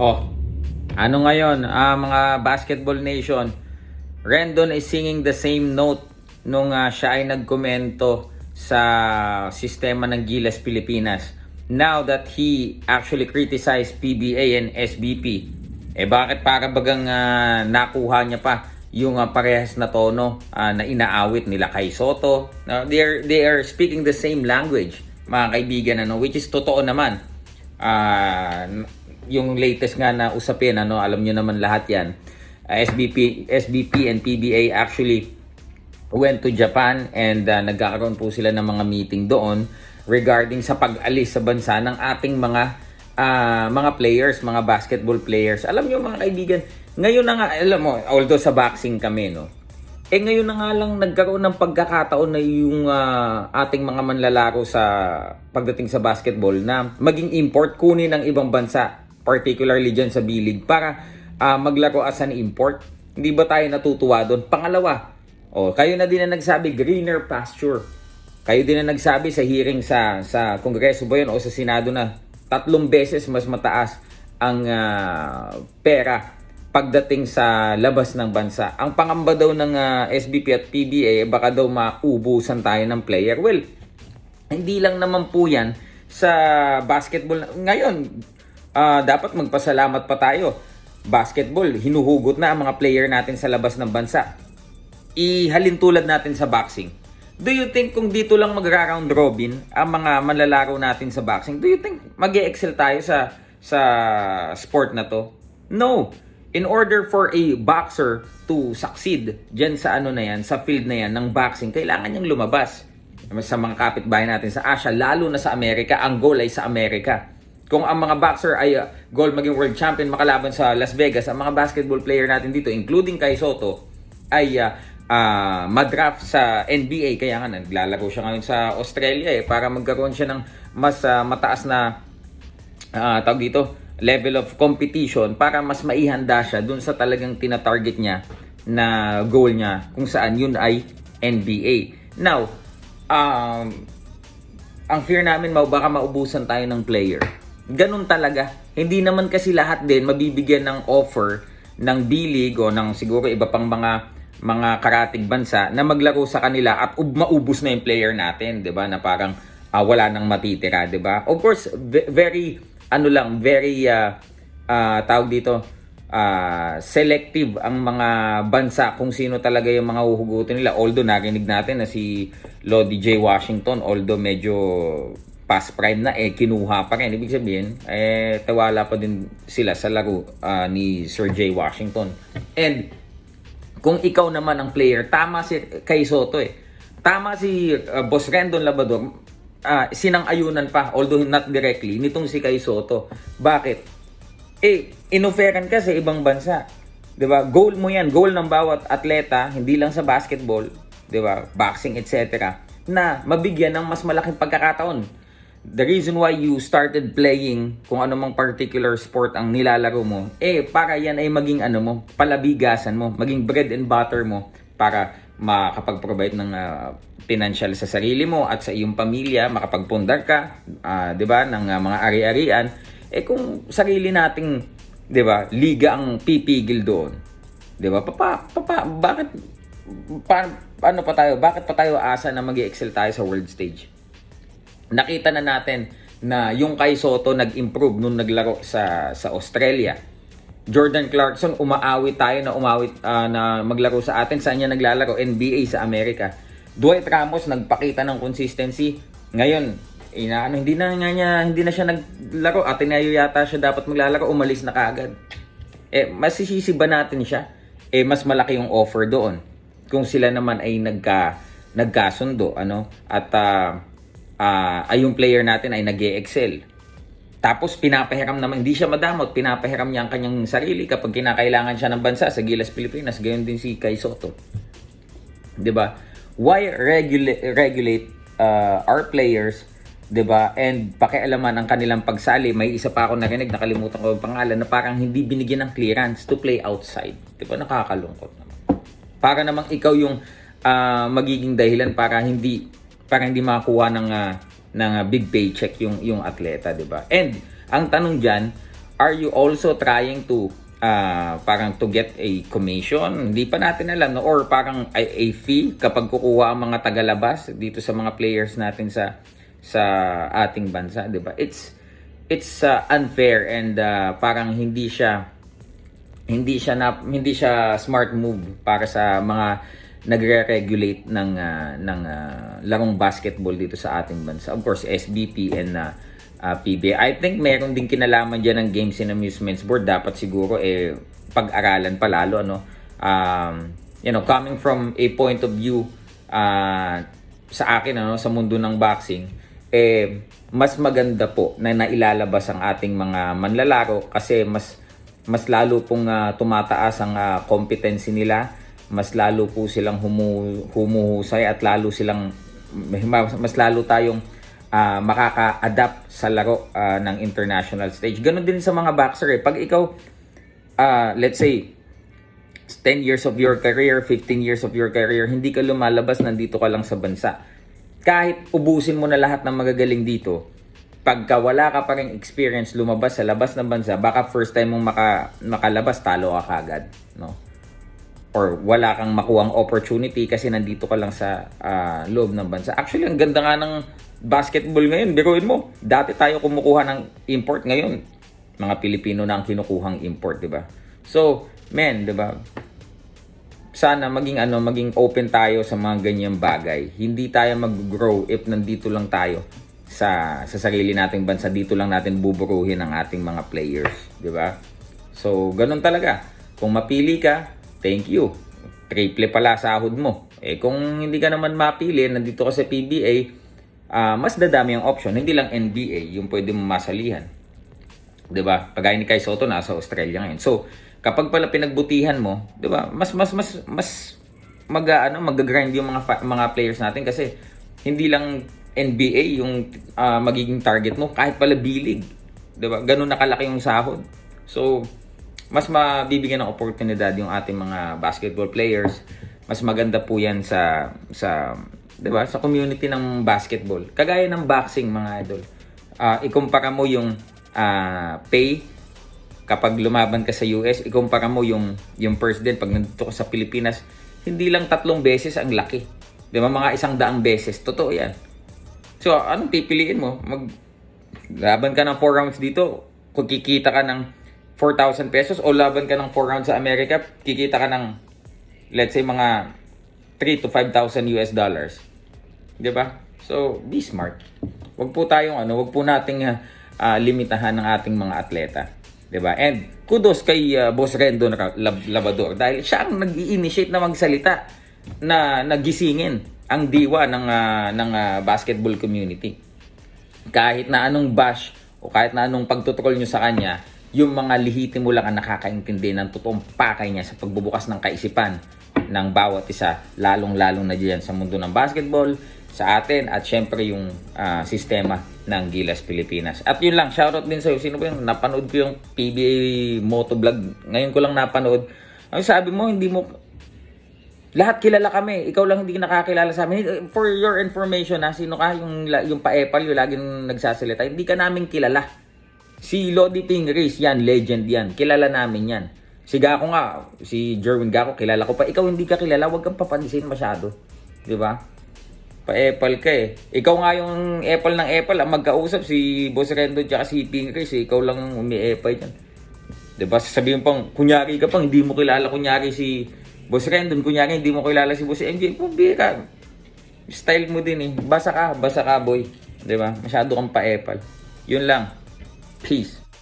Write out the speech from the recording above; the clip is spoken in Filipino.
Oh, ano ngayon, ah, mga basketball nation, Rendon is singing the same note nung ah, siya ay nagkomento sa sistema ng Gilas Pilipinas. Now that he actually criticized PBA and SBP, eh bakit para bagang ah, nakuha niya pa yung ah, parehas na tono ah, na inaawit nila kay Soto? Now, they are, they are speaking the same language, mga kaibigan, ano, which is totoo naman. Ah, yung latest nga na usapin, ano, alam nyo naman lahat yan. Ah, SBP, SBP and PBA actually went to Japan and uh, nagkakaroon po sila ng mga meeting doon regarding sa pag-alis sa bansa ng ating mga ah, mga players, mga basketball players. Alam niyo mga kaibigan, ngayon na nga, alam mo, although sa boxing kami, no, eh ngayon na nga lang nagkaroon ng pagkakataon na yung ah, ating mga manlalaro sa pagdating sa basketball na maging import kunin ng ibang bansa, particularly dyan sa B-League para ah, maglaro as an import. Hindi ba tayo natutuwa doon? Pangalawa, oh, kayo na din na nagsabi greener pasture. Kayo din na nagsabi sa hearing sa sa Kongreso ba yun o sa Senado na tatlong beses mas mataas ang ah, pera pagdating sa labas ng bansa. Ang pangamba daw ng ah, SBP at PBA, baka daw maubusan tayo ng player. Well, hindi lang naman po yan sa basketball. Ngayon, ah, dapat magpasalamat pa tayo. Basketball, hinuhugot na ang mga player natin sa labas ng bansa. Ihalin tulad natin sa boxing. Do you think kung dito lang magra-round robin ang mga manlalaro natin sa boxing, do you think mag excel tayo sa sa sport na to? No. In order for a boxer to succeed dyan sa ano na yan, sa field na yan ng boxing, kailangan niyang lumabas. Sa mga kapitbahay natin sa Asia, lalo na sa Amerika, ang goal ay sa Amerika. Kung ang mga boxer ay uh, goal maging world champion makalaban sa Las Vegas, ang mga basketball player natin dito, including kay Soto, ay uh, uh, madraft sa NBA. Kaya nga, naglalaro siya ngayon sa Australia eh, para magkaroon siya ng mas uh, mataas na uh, tawag dito, level of competition para mas maihanda siya dun sa talagang tina-target niya na goal niya kung saan yun ay NBA. Now, um, ang fear namin baka maubusan tayo ng player. Ganun talaga. Hindi naman kasi lahat din mabibigyan ng offer ng B-League o ng siguro iba pang mga mga karatig bansa na maglaro sa kanila at ub- maubos na yung player natin, 'di ba? Na parang ah, wala nang matitira, 'di ba? Of course, ve- very ano lang, very uh, uh, tawag dito uh, selective ang mga bansa kung sino talaga yung mga uhugutin nila. Although narinig natin na si Lodi J. Washington, although medyo past prime na, eh kinuha pa rin. Ibig sabihin, eh tawala pa din sila sa laro uh, ni Sir J. Washington. And kung ikaw naman ang player, tama si kay Soto eh. Tama si uh, Boss Rendon Labador, uh, sinang-ayunan pa, although not directly, nitong si Kay Soto. Bakit? Eh, inoferan ka sa ibang bansa. 'Di ba? Goal mo 'yan, goal ng bawat atleta, hindi lang sa basketball, 'di ba? Boxing, etc. na mabigyan ng mas malaking pagkakataon. The reason why you started playing kung ano mang particular sport ang nilalaro mo, eh para yan ay maging ano mo, palabigasan mo, maging bread and butter mo para makapag-provide ng uh, financial sa sarili mo at sa iyong pamilya, makapagpundar ka, uh, 'di ba, ng uh, mga ari-arian. Eh kung sarili nating, 'di ba, liga ang pipigil doon. 'Di ba? Papa, papa, bakit pa, ano pa tayo? Bakit pa tayo asa na magi-excel tayo sa world stage? Nakita na natin na yung kay Soto nag-improve nung naglaro sa sa Australia. Jordan Clarkson umaawit tayo na umawit uh, na maglaro sa atin saan niya naglalaro NBA sa Amerika. Dwight Ramos nagpakita ng consistency. Ngayon, ina ano hindi na nga niya hindi na siya naglaro. Atenayo yata siya dapat maglalaro, umalis na kaagad. Eh masisisi ba natin siya? Eh mas malaki yung offer doon. Kung sila naman ay nagka nagkasundo ano at uh, uh, ay yung player natin ay nag excel tapos pinapahiram naman, hindi siya madamot, pinapahiram niya ang kanyang sarili kapag kinakailangan siya ng bansa sa Gilas Pilipinas. Gayon din si Kai Soto. 'Di ba? Why regulate regulate uh, our players, 'di ba? And pakialaman ang kanilang pagsali. May isa pa ako narinig, nakalimutan ko yung pangalan na parang hindi binigyan ng clearance to play outside. 'Di ba? Nakakalungkot naman. Para namang ikaw yung uh, magiging dahilan para hindi para hindi makakuha ng uh, ng uh, big paycheck yung yung atleta, 'di ba? And ang tanong diyan, are you also trying to ah, parang to get a commission? Hindi pa natin alam no or parang a, a fee kapag kukuha ang mga tagalabas dito sa mga players natin sa sa ating bansa, 'di ba? It's it's ah, unfair and ah, parang hindi siya hindi siya na, hindi siya smart move para sa mga nagre-regulate ng ah, ng ah, larong basketball dito sa ating bansa. Of course, SBP and ah, ah, PBA. I think meron din kinalaman diyan ng Games and Amusements Board. Dapat siguro eh pag-aralan pa lalo ano. Um, you know, coming from a point of view ah, sa akin ano sa mundo ng boxing eh mas maganda po na nailalabas ang ating mga manlalaro kasi mas mas lalo pong ah, tumataas ang ah, competency nila, mas lalo po silang humu, humuhusay at lalo silang mas, lalo tayong ah, makaka-adapt sa laro ah, ng international stage. Ganon din sa mga boxer eh. Pag ikaw ah, let's say 10 years of your career, 15 years of your career, hindi ka lumalabas, nandito ka lang sa bansa. Kahit ubusin mo na lahat ng magagaling dito, pagka wala ka pa rin experience lumabas sa labas ng bansa, baka first time mong maka, makalabas, talo ka kagad. No? Or wala kang makuhang opportunity kasi nandito ka lang sa ah, loob ng bansa. Actually, ang ganda nga ng basketball ngayon. Biruin mo, dati tayo kumukuha ng import ngayon. Mga Pilipino na ang kinukuhang import, di ba? So, men, di ba? sana maging ano, maging open tayo sa mga ganyang bagay. Hindi tayo mag-grow if nandito lang tayo sa sa sarili nating bansa. Dito lang natin buburuhin ang ating mga players, 'di ba? So, ganun talaga. Kung mapili ka, thank you. Triple pala sahod mo. Eh kung hindi ka naman mapili, nandito ka sa PBA, ah, mas dadami ang option. Hindi lang NBA yung pwede mo masalihan. ba? Kagaya ni Kai Soto nasa Australia ngayon. So, kapag pala pinagbutihan mo, 'di ba? Mas mas mas mas mag ano, mag-grind yung mga mga players natin kasi hindi lang NBA yung ah, magiging target mo, kahit pala bilig. 'Di ba? Ganun nakalaki yung sahod. So, mas mabibigyan ng oportunidad yung ating mga basketball players. Mas maganda po 'yan sa sa 'di ba? Sa community ng basketball. Kagaya ng boxing mga idol. Ah, ikumpara mo yung ah, pay kapag lumaban ka sa US, ikumpara mo yung yung first din pag nandito ka sa Pilipinas, hindi lang tatlong beses ang laki. 'Di ba? Mga isang daang beses. Totoo 'yan. So, anong pipiliin mo? Mag laban ka ng 4 rounds dito, kung kikita ka ng 4,000 pesos o laban ka ng 4 rounds sa Amerika, kikita ka ng let's say mga 3 to 5,000 US dollars. 'Di ba? So, be smart. Wag po tayong ano, wag po nating ah, limitahan ng ating mga atleta. 'Di ba? And kudos kay ah, Boss Rendo na Lab- Labador dahil siya ang nag-initiate na magsalita na nagisingin ang diwa ng ah, ng ah, basketball community. Kahit na anong bash o kahit na anong pagtutrol nyo sa kanya, yung mga lihiti mo lang ang nakakaintindi ng totoong pakay niya sa pagbubukas ng kaisipan ng bawat isa, lalong-lalong na diyan sa mundo ng basketball, sa atin at syempre yung ah, sistema ng Gilas Pilipinas. At yun lang, shoutout din sa'yo. Sino ba yung napanood ko yung PBA Motovlog? Ngayon ko lang napanood. Ang sabi mo, hindi mo lahat kilala kami. Ikaw lang hindi nakakilala sa amin. For your information, ha, sino ka? Yung, yung paepal, yung laging nagsasalita. Hindi ka namin kilala. Si Lodi Pingris, yan, legend yan. Kilala namin yan. Si Gako nga, si Jerwin Gako, kilala ko pa. Ikaw hindi ka kilala, huwag kang papansin masyado. Di ba? Pa-Apple ka eh. Ikaw nga yung Apple ng Apple, ang magkausap si Boss Rendo at si Pingris, eh. ikaw lang yung umi-Apple yan. Diba? Sasabihin pang, kunyari ka pang, hindi mo kilala kunyari si Boss Rendon, kunyari hindi mo kilala si Boss MJ, pubi ka. Style mo din eh. Basa ka, basa ka boy. Diba? Masyado kang pa-epal. Yun lang. Peace.